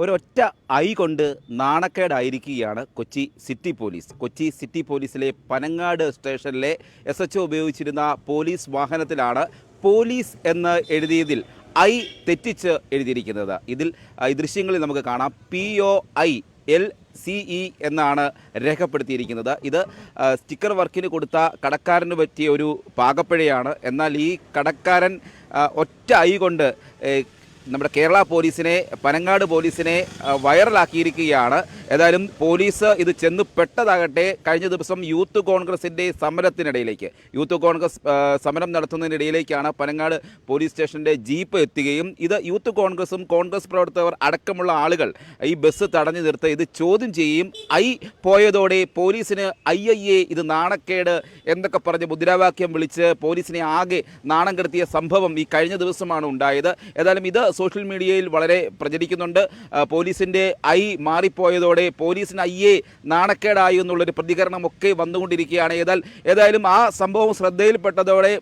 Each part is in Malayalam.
ഒരൊറ്റ ഐ കൊണ്ട് നാണക്കേടായിരിക്കുകയാണ് Kochi city police. Kochi city പോലീസിലെ പനങ്ങാട് സ്റ്റേഷനിലെ എസ് എച്ച് ഉപയോഗിച്ചിരുന്ന പോലീസ് വാഹനത്തിലാണ് പോലീസ് എന്ന് എഴുതിയതിൽ ഐ തെറ്റിച്ച് എഴുതിയിരിക്കുന്നത്. ഇതിൽ ഈ ദൃശ്യങ്ങളിൽ നമുക്ക് കാണാം. P O I L C E എന്നാണ് രേഖപ്പെടുത്തിയിരിക്കുന്നത്. ഇത് സ്റ്റിക്കർ വർക്കിന് കൊടുത്ത കടക്കാരന് പറ്റിയ ഒരു പാകപ്പിഴയാണ്. എന്നാൽ ഈ കടക്കാരൻ ഒറ്റ ഐ കൊണ്ട് നമ്മുടെ കേരള പോലീസിനെ പനങ്ങാട് പോലീസിനെ വൈറലാക്കിയിരിക്കുകയാണ്. ഏതായാലും പോലീസ് ഇത് ചെന്ന് പെട്ടതാകട്ടെ കഴിഞ്ഞ ദിവസം യൂത്ത് കോൺഗ്രസിന്റെ സമരത്തിനിടയിലേക്ക്. യൂത്ത് കോൺഗ്രസ് സമരം നടത്തുന്നതിനിടയിലേക്കാണ് പനങ്ങാട് പോലീസ് സ്റ്റേഷന്റെ ജീപ്പ് എത്തുകയും ഇത് യൂത്ത് കോൺഗ്രസും കോൺഗ്രസ് പ്രവർത്തകർ അടക്കമുള്ള ആളുകൾ ഈ ബസ് തടഞ്ഞു നിർത്തി ഇത് ചോദ്യം ചെയ്യുകയും ഐ പോയതോടെ പോലീസിന് ഐ ഐ എ ഇത് നാണക്കേട് എന്നൊക്കെ പറഞ്ഞ് മുദ്രാവാക്യം വിളിച്ച് പോലീസിനെ ആകെ നാണം കെടുത്തിയ സംഭവം ഈ കഴിഞ്ഞ ദിവസമാണ് ഉണ്ടായത്. ഏതായാലും ഇത് സോഷ്യൽ മീഡിയയിൽ വളരെ പ്രചരിക്കുന്നുണ്ട്. പോലീസിന്റെ ഐ മാറിപ്പോയതോടെ പോലീസിന് ഐ എ നാണക്കേടായി എന്നുള്ളൊരു പ്രതികരണമൊക്കെ വന്നുകൊണ്ടിരിക്കുകയാണ്. ഏതാൽ ഏതായാലും ആ സംഭവം ശ്രദ്ധയിൽപ്പെട്ടതോടെ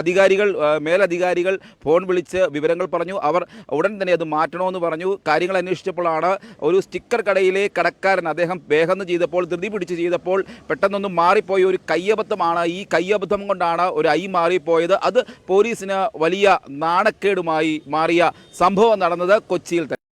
അധികാരികൾ മേലധികാരികൾ ഫോൺ വിളിച്ച് വിവരങ്ങൾ പറഞ്ഞു. അവർ ഉടൻ തന്നെ അത് മാറ്റണമെന്ന് പറഞ്ഞു. കാര്യങ്ങൾ അന്വേഷിച്ചപ്പോഴാണ് ഒരു സ്റ്റിക്കർ കടയിലെ കടക്കാരൻ അദ്ദേഹം വേഗം ചെയ്തപ്പോൾ ധൃതി പിടിച്ച് ചെയ്തപ്പോൾ പെട്ടെന്നൊന്നും മാറിപ്പോയ ഒരു കയ്യബദ്ധമാണ്. ഈ കയ്യബദ്ധം കൊണ്ടാണ് ഒരു ഐ മാറിപ്പോയത്. അത് പോലീസിന് വലിയ നാണക്കേടുമായി മാറിയ സംഭവം നടന്നത് കൊച്ചിയിൽ തന്നെ.